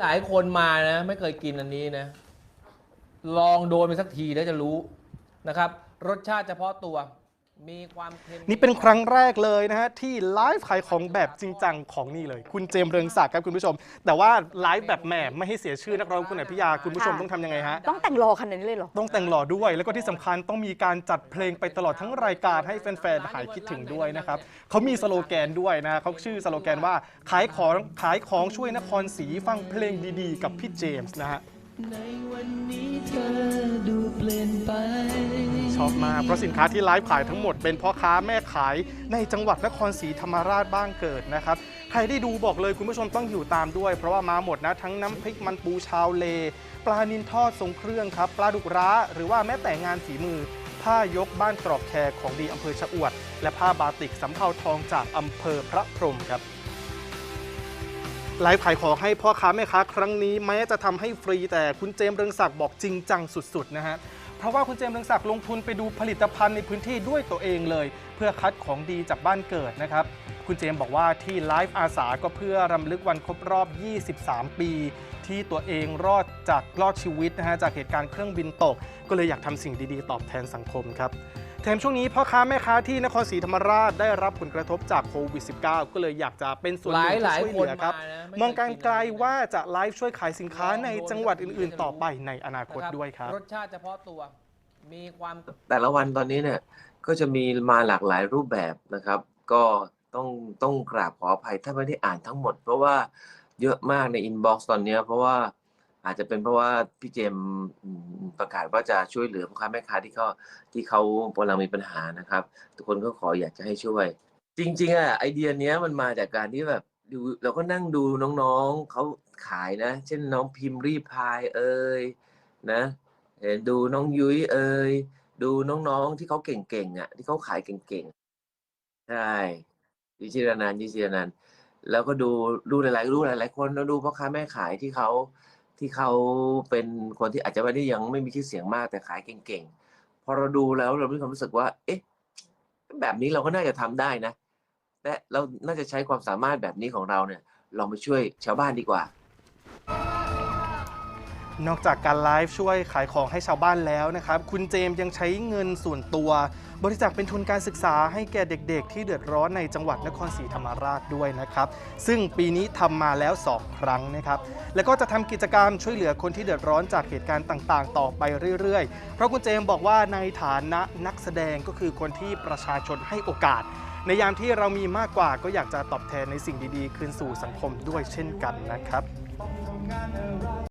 หลายคนมานะ ไม่เคยกินอันนี้นะ ลองโดนไปสักทีแล้วจะรู้นะครับ รสชาติเฉพาะตัว มีความเค็มนี่เป็นครั้งแรกเลยนะฮะที่ไลฟ์ขายของแบบจริงจังของนี่เลย คุณเจมส์เรืองศักดิ์ครับคุณผู้ชม แต่ว่าไลฟ์แบบแหมไม่ให้เสียชื่อนักร้องคุณอภิยาคุณผู้ชมค่ะต้องทำยังไงฮะ ต้องแต่งรอขนาดนี้เลยเหรอ ต้องแต่งหล่อด้วยแล้วก็ที่สำคัญต้องมีการจัดเพลงไปตลอดทั้งรายการให้แฟนๆหายคิดถึงด้วยนะครับเขามีสโลแกนด้วยนะเขาชื่อสโลแกนว่าขายของขายของช่วยนครศรีฟังเพลงดีๆ กับพี่เจมส์นะฮะ ในวันนี้เธอดูเปลี่ยนไปช อบมาก เพราะสินค้าที่ไลฟ์ขายทั้งหมดเป็นพ่อค้าแม่ขายในจังหวัดนครศรีธรรมราชบ้างเกิดนะครับ ใครได้ดูบอกเลยคุณผู้ชมต้องอยู่ตามด้วย เพราะว่ามาหมดนะทั้งน้ำพริกมันปูชาวเล ปลานินทอดทรงเครื่องครับ ปลาดุกร้า หรือว่าแม้แต่งานฝีมือ ผ้ายกบ้านตรอกแคร์ของดีอำเภอชะอวด และผ้าบาติกสำเภาทองจากอำเภอพระพรหมครับไลฟ์ขายของให้พ่อค้าแม่ค้าครั้งนี้แม้จะทำให้ฟรีแต่คุณเจมส์เรืองศักดิ์บอกจริงจังสุดๆนะฮะ เพราะว่าคุณเจมส์เรืองศักดิ์ลงทุนไปดูผลิตภัณฑ์ในพื้นที่ด้วยตัวเองเลย เพื่อคัดของดีจากบ้านเกิดนะครับ คุณเจมส์บอกว่าที่ไลฟ์อาสาก็เพื่อรำลึกวันครบรอบ 23 ปี ที่ตัวเองรอดจากรอดชีวิตนะฮะจากเหตุการณ์เครื่องบินตก ก็เลยอยากทำสิ่งดีๆ ตอบแทนสังคมครับ แถมช่วงนี้พ่อค้าแม่ค้าที่นครศรีธรรมราชได้รับผลกระทบจากโควิด -19 ก็เลยอยากจะเป็นส่วนหหลานึ่ยงหลายที่ช่วยคเหนลือครับมานะมองการไกลว่าจะไลฟ์ช่วยขายสินค้าในจังหวัดอื่น ๆ ต่อไปในอนาคตด้วยครับรสชาติเฉพาะตัวมีความแต่ละวันตอนนี้เนี่ยก็จะมีมาหลากหลายรูปแบบนะครับ ก็ต้องต้องกราบขออภัยถ้าไม่ได้อ่านทั้งหมด เพราะว่าเยอะมากในอินบ็อกซ์ตอนเนี้ยเพราะว่า อาจจะเป็นเพราะว่าพี่เจมประกาศว่าจะช่วยเหลือพ่อค้าแม่ค้าที่เขาที่เขากำลังมีปัญหานะครับ ทุกคนก็ขออยากจะให้ช่วย จริง ๆอะไอเดียเนี้ยมันมาจากการที่แบบดูเราก็นั่งดูน้องๆเขาขายนะ เช่นน้องพิมพ์รีพายเอ่ยนะเห็นดูน้องยุ้ยเอ่ยดูน้องๆที่เขาเก่งๆอะ ที่เขาขายเก่งๆใช่ยิชิรนันท์ยิชิรนันแล้วก็ดูดูหลายๆดูหลายๆคนแล้วดูพ่อค้าแม่ขายที่เขา ที่เขาเป็นคนที่อาจจะไม่ได้ยังไม่มีชื่อเสียงมากแต่ขายเก่งๆ พอเราดูแล้วเรามีความรู้สึกว่า เอ๊ะ แบบนี้เราก็น่าจะทำได้นะ และเราน่าจะใช้ความสามารถแบบนี้ของเราเนี่ยลองไปช่วยชาวบ้านดีกว่า นอกจากการไลฟ์ช่วยขายของให้ชาวบ้านแล้วนะครับ คุณเจมส์ยังใช้เงินส่วนตัว บริจาคเป็นทุนการศึกษาให้แก่เด็กๆ ที่เดือดร้อนในจังหวัดนครศรีธรรมราชด้วยนะครับ ซึ่งปีนี้ทำมาแล้ว 2 ครั้งนะครับ แล้วก็จะทำกิจกรรมช่วยเหลือคนที่เดือดร้อนจากเหตุการณ์ต่างๆ ต่อไปเรื่อยๆ เพราะคุณเจมส์บอกว่าในฐานะนักแสดงก็คือคนที่ประชาชนให้โอกาส ในยามที่เรามีมากกว่าก็อยากจะตอบแทนในสิ่งดีๆ คืนสู่สังคมด้วยเช่นกันนะครับ